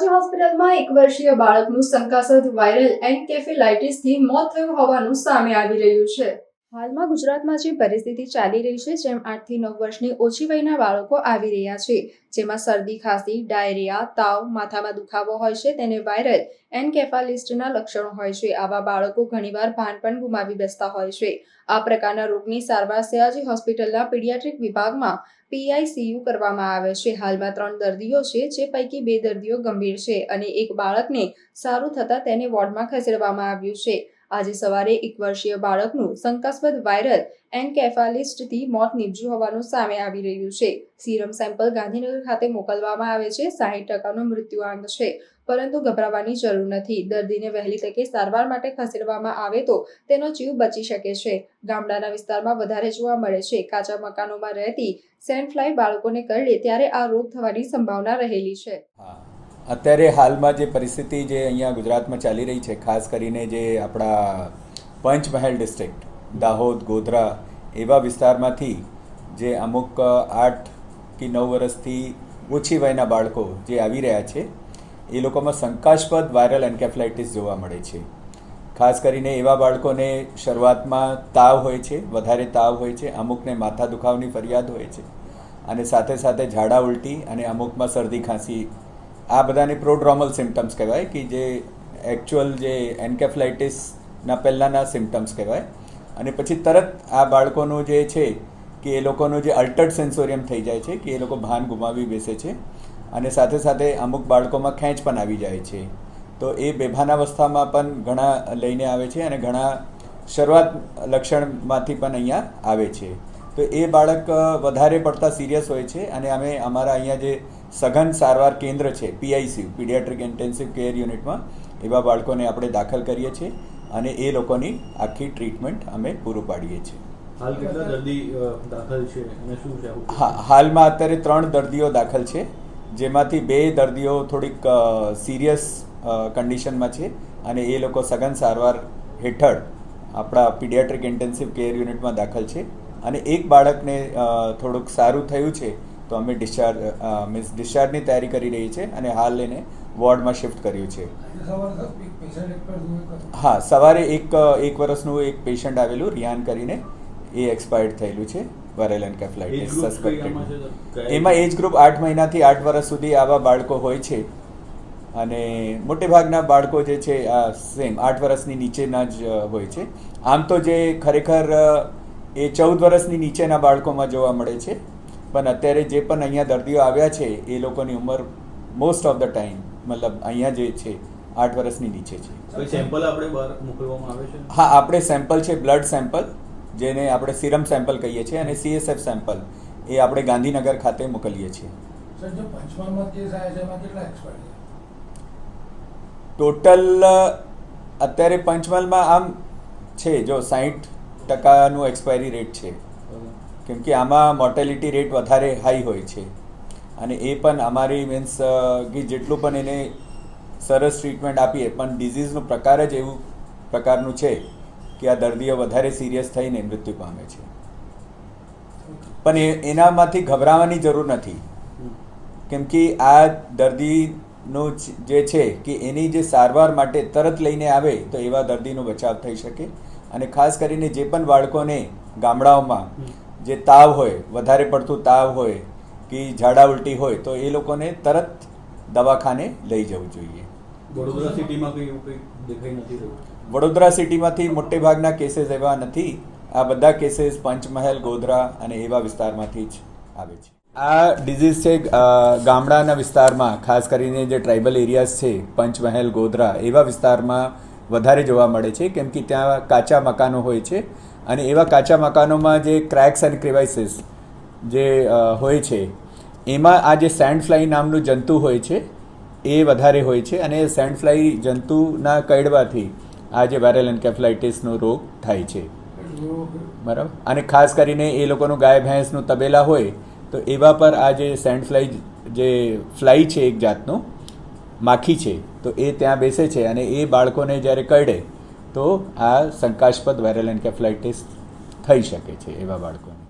સયાજી હોસ્પિટલમાં એક વર્ષીય બાળકનું શંકાસ્પદ વાયરલ એન્કેફેલાઇટિસથી મોત થયું હોવાનું સામે આવી રહ્યું છે. હાલમાં ગુજરાતમાં જે પરિસ્થિતિ ચાલી રહી છે, જેમ આઠથી નવ વર્ષની ઓછી વયના બાળકો આવી રહ્યા છે, જેમાં શરદી, ખાંસી, ડાયરિયા, તાવ, માથામાં દુખાવો હોય છે, તેને વાયરલ એન્કેફાલિસ્ટના લક્ષણો હોય છે. આવા બાળકો ઘણીવાર ભાન પણ ગુમાવી બેસતા હોય છે. આ પ્રકારના રોગની સારવાર સયાજી હોસ્પિટલના પીડિયાટ્રિક વિભાગમાં પીઆઈસીયુ કરવામાં આવે છે. હાલમાં ત્રણ દર્દીઓ છે, જે પૈકી બે દર્દીઓ ગંભીર છે અને એક બાળકને સારું થતાં તેને વોર્ડમાં ખસેડવામાં આવ્યું છે. આજે સવારે એક વર્ષીય બાળકનું શંકાસ્પદ વાયરલ એન્કેફાલિસ્ટથી મોત નીપજ્યું હોવાનું સામે આવી રહ્યું છે. સીરમ સેમ્પલ ગાંધીનગર ખાતે મોકલવામાં આવે છે. સાહીઠ ટકાનો મૃત્યુઆંક છે. પરંતુ ગભરાવાની જરૂર નથી. દર્દીને વહેલી તકે સારવાર માટે ખસેડવામાં આવે તો તેનો જીવ બચી શકે છે. ગામડાના વિસ્તારમાં વધારે જોવા મળે છે. કાચા મકાનોમાં રહેતી સેન્ડફ્લાય બાળકોને કરડે ત્યારે આ રોગ થવાની સંભાવના રહેલી છે. અત્યારે હાલમાં જે પરિસ્થિતિ જે અહીંયા ગુજરાતમાં ચાલી રહી છે, ખાસ કરીને જે આપણા પંચમહેલ ડિસ્ટ્રિક્ટ દાહોદ, ગોધરા એવા વિસ્તારમાંથી જે અમુક આઠ કે નવ વર્ષથી ઓછી વયના બાળકો જે આવી રહ્યા છે, એ લોકોમાં શંકાસ્પદ વાયરલ એન્કેફ્લાઇટિસ જોવા મળે છે. ખાસ કરીને એવા બાળકોને શરૂઆતમાં તાવ હોય છે, વધારે તાવ હોય છે, અમુકને માથા દુખાવાની ફરિયાદ હોય છે અને સાથે સાથે ઝાડા ઉલટી અને અમુકમાં શરદી ખાંસી આ બધાની પ્રોડ્રોમલ સિમ્ટમ્સ કહેવાય કે જે એકચ્યુઅલ જે એન્કેફ્લાઇટિસના પહેલાંના સિમ્ટમ્સ કહેવાય. અને પછી તરત આ બાળકોનું જે છે કે એ લોકોનું જે અલ્ટર્ડ સેન્સોરિયમ થઈ જાય છે કે એ લોકો ભાન ગુમાવી બેસે છે. અને સાથે સાથે અમુક બાળકોમાં ખેંચ પણ આવી જાય છે. તો એ બેભાનાવસ્થામાં પણ ઘણા લઈને આવે છે અને ઘણા શરૂઆત લક્ષણમાંથી પણ અહીંયા આવે છે. તો એ બાળક વધારે પડતા સિરિયસ હોય છે અને અમે અમારા અહીંયા જે સઘન સારવાર કેન્દ્ર છે પીઆઈસી પીડિયાટ્રિક ઇન્ટેન્સિવ કેર યુનિટમાં એવા બાળકોને આપણે દાખલ કરીએ છીએ અને એ લોકોની આખી ટ્રીટમેન્ટ અમે પૂરું પાડીએ છીએ. હાલ કેટલા દર્દી દાખલ છે અને શું છે હા હાલમાં અત્યારે ત્રણ દર્દીઓ દાખલ છે જેમાંથી બે દર્દીઓ થોડીક સિરિયસ કન્ડિશનમાં છે અને એ લોકો સઘન સારવાર હેઠળ આપણા પીડિયાટ્રિક ઇન્ટેન્સિવ કેર યુનિટમાં દાખલ છે. અને એક બાળકને થોડુંક સારું થયું છે તો અમે ડિસ્ચાર્જ મીન્સ ડિસ્ચાર્જની તૈયારી કરી રહી છે અને હાલ એને વોર્ડમાં શિફ્ટ કર્યું છે. હા સવારે એક એક વર્ષનું એક પેશન્ટ આવેલું રિયાન કરીને એ એક્સપાયર્ડ થયેલું છે વાયરલ એન્કેફ્લાઇટિસ સસ્પેક્ટેડ એમાં એજ ગ્રુપ આઠ મહિનાથી આઠ વર્ષ સુધી આવા બાળકો હોય છે. અને મોટે ભાગના બાળકો જે છે આ સેમ આઠ વર્ષની નીચેના જ હોય છે. આમ તો જે ખરેખર એ ચૌદ વર્ષની નીચેના બાળકોમાં જોવા મળે છે. પણ અત્યારે જે પણ અહીંયા દર્દીઓ આવ્યા છે એ લોકોની ઉંમર મોસ્ટ ઓફ ધ ટાઈમ મતલબ અહીંયા જે છે આઠ વર્ષની નીચે છે. સેમ્પલ આપણે મોકલવામાં આવે છે? હા આપણે સેમ્પલ છે બ્લડ સેમ્પલ જેને આપણે સિરમ સેમ્પલ કહીએ છીએ અને સીએસએફ સેમ્પલ એ આપણે ગાંધીનગર ખાતે મોકલીએ છીએ. સર જે પંચમહાલમાં કેસ આવ્યા છે એમાં કેટલા એક્સપાયર ટોટલ અત્યારે પંચમહાલમાં આમ છે જો સાહીઠ ટકાનું એક્સપાયરી રેટ છે. કેમ કે આમાં મોર્ટેલિટી રેટ વધારે હાઈ હોય છે. અને એ પણ અમારી મીન્સ કે જેટલું પણ એને સરસ ટ્રીટમેન્ટ આપીએ, પણ ડિઝીઝનો પ્રકાર જ એવું પ્રકારનું છે કે આ દર્દીઓ વધારે સિરિયસ થઈને મૃત્યુ પામે છે. પણ એ, એનામાંથી ગભરાવાની જરૂર નથી. કેમ કે આ દર્દીનું જે છે કે એની જે સારવાર માટે તરત લઈને આવે તો એવા દર્દીનો બચાવ થઈ શકે. અને ખાસ કરીને જે પણ બાળકોને ગામડાઓમાં જે તાવ હોય વધારે પડતું તાવ હોય કે ઝાડા ઉલટી હોય તો એ લોકોને તરત દવાખાને લઈ જવું જોઈએ. વડોદરા સિટીમાં કંઈ એવું કંઈ દેખાઈ નથી રહ્યું? વડોદરા સિટીમાંથી મોટે ભાગના કેસીસ એવા નથી. આ બધા કેસીસ પંચમહેલ ગોધરા અને એવા વિસ્તારમાંથી જ આવે છે. આ ડિઝીઝ છે ગામડાના વિસ્તારમાં ખાસ કરીને જે ટ્રાઇબલ એરિયાઝ છે પંચમહેલ ગોધરા એવા વિસ્તારમાં વધારે જોવા મળે છે, કેમ કે ત્યાં કાચા મકાનો હોય છે અને એવા કાચા મકાનોમાં જે ક્રેક્સ એન્ડ ક્રિવાઇસીસ જે હોય છે, એમાં આ જે સેન્ડ ફ્લાય નામનું જંતુ હોય છે, એ વધારે હોય છે અને સેન્ડ ફ્લાય જંતુના કરડવાથી આ જે વાયરલ એન્કેફ્લાઇટિસનો રોગ થાય છે. બરાબર? અને ખાસ કરીને એ લોકોનું ગાય, ભેંસનું તબેલા હોય તો એવા પર આ જે સેન્ડ ફ્લાય જે ફ્લાય છે એક જાતનું માખી છે, તો એ ત્યાં બેસે છે અને એ બાળકોને જ્યારે કરડે, તો આ શંકાસ્પદ વાયરલ એન્કેફ્લાઇટિસ થઈ શકે છે એવા બાળકોને.